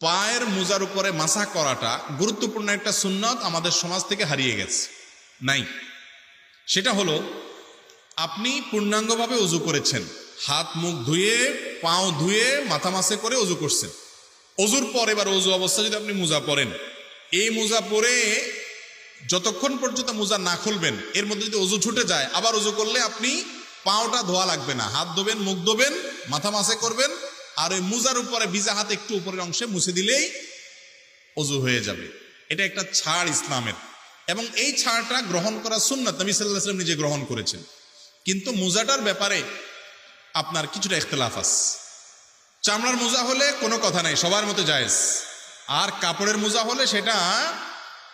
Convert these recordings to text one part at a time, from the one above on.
পায়ের মোজার উপরে মাসা করাটা গুরুত্বপূর্ণ একটা সুন্নত আমাদের সমাজ থেকে হারিয়ে গেছে। নাই। সেটা হলো, আপনি পূর্ণাঙ্গভাবে অজু করেছেন। হাত, মুখ ধুয়ে, পাও ধুয়ে, মাথা মাসে করে অজু করছেন। অজুর পর এবার অজু অবস্থা যদি আপনি মোজা পরেন, এই মোজা পরে যতক্ষণ পর্যন্ত মোজা না খুলবেন, এর মধ্যে যদি অজু ছুটে যায়, আবার অজু করলে আপনি পাওটা ধোয়া লাগবে না। হাত ধোবেন, মুখ ধোবেন, মাথা মাসে করবেন আর ওই মোজার উপরে ভিজা হাত একটু উপরের অংশে মুছে দিলেই অজু হয়ে যাবে। এটা একটা ছাড় ইসলামের। এবং এই ছাড়টা গ্রহণ করা সুন্নাত। নবী সাল্লাহ সাল্লাম নিজে গ্রহণ করেছেন। কিন্তু মোজাটার ব্যাপারে আপনার কিছুটা ইখতলাফ আছে। চামড়ার মোজা হলে কোনো কথা নাই, সবার মতো জায়েজ। আর কাপড়ের মোজা হলে সেটা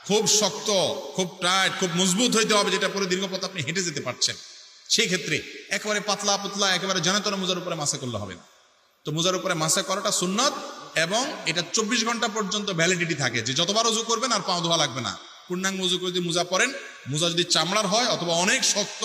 খুব শক্ত, খুব টাইট, খুব মজবুত হইতে হবে, যেটা পরে দীর্ঘ পথ আপনি হেঁটে যেতে পারছেন। সেই ক্ষেত্রে একেবারে পাতলা পুতলা একেবারে জনতর মোজার উপরে মাসা করলে হবে না। তো মোজার উপরে মাসা করাটা সুন্নত এবং এটা চব্বিশ ঘণ্টা পর্যন্ত ভ্যালিডিটি থাকে। যে যতবার উজু করবেন আর পাও ধোয়া লাগবে না। পূর্ণাঙ্গ উজু করে যদি মোজা পরেন মোজা যদি চামড়ার হয় অথবা অনেক শক্ত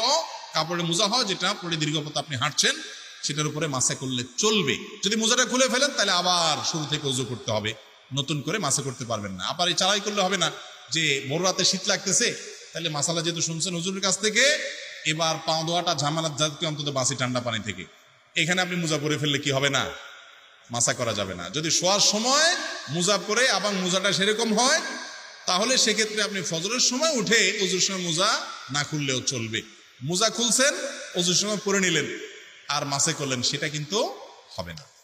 কাপড়ের মোজা হয়, যেটা পরে দীর্ঘ পথ আপনি হাঁটছেন, সেটার উপরে মাসা করলে চলবে। যদি মোজাটা খুলে ফেলেন, তাহলে আবার শুরু থেকে উজু করতে হবে। নতুন করে মাসা করতে পারবেন না। আবার এই চালাই করলে হবে না। যে বড় রাতে শীত লাগতেছে, তাহলে মাসালা যেহেতু শুনছেন হুজুরের কাছ থেকে, এবার পাও ধোয়াটা ঝামেলার জাতকে অন্তত বাসি ঠান্ডা পানি থেকে। এখানে আপনি মোজা পরে ফেললে কি হবে না? মাসা করা যাবে না। যদি শোয়ার সময় মোজা পরে আবার মোজাটা সেরকম হয়, তাহলে সেক্ষেত্রে আপনি ফজরের সময় উঠে অজুর সময় মোজা না খুললেও চলবে। মোজা খুলছেন অজুর সময় পরে নিলেন, আর মাসে করলেন, সেটা কিন্তু হবে না।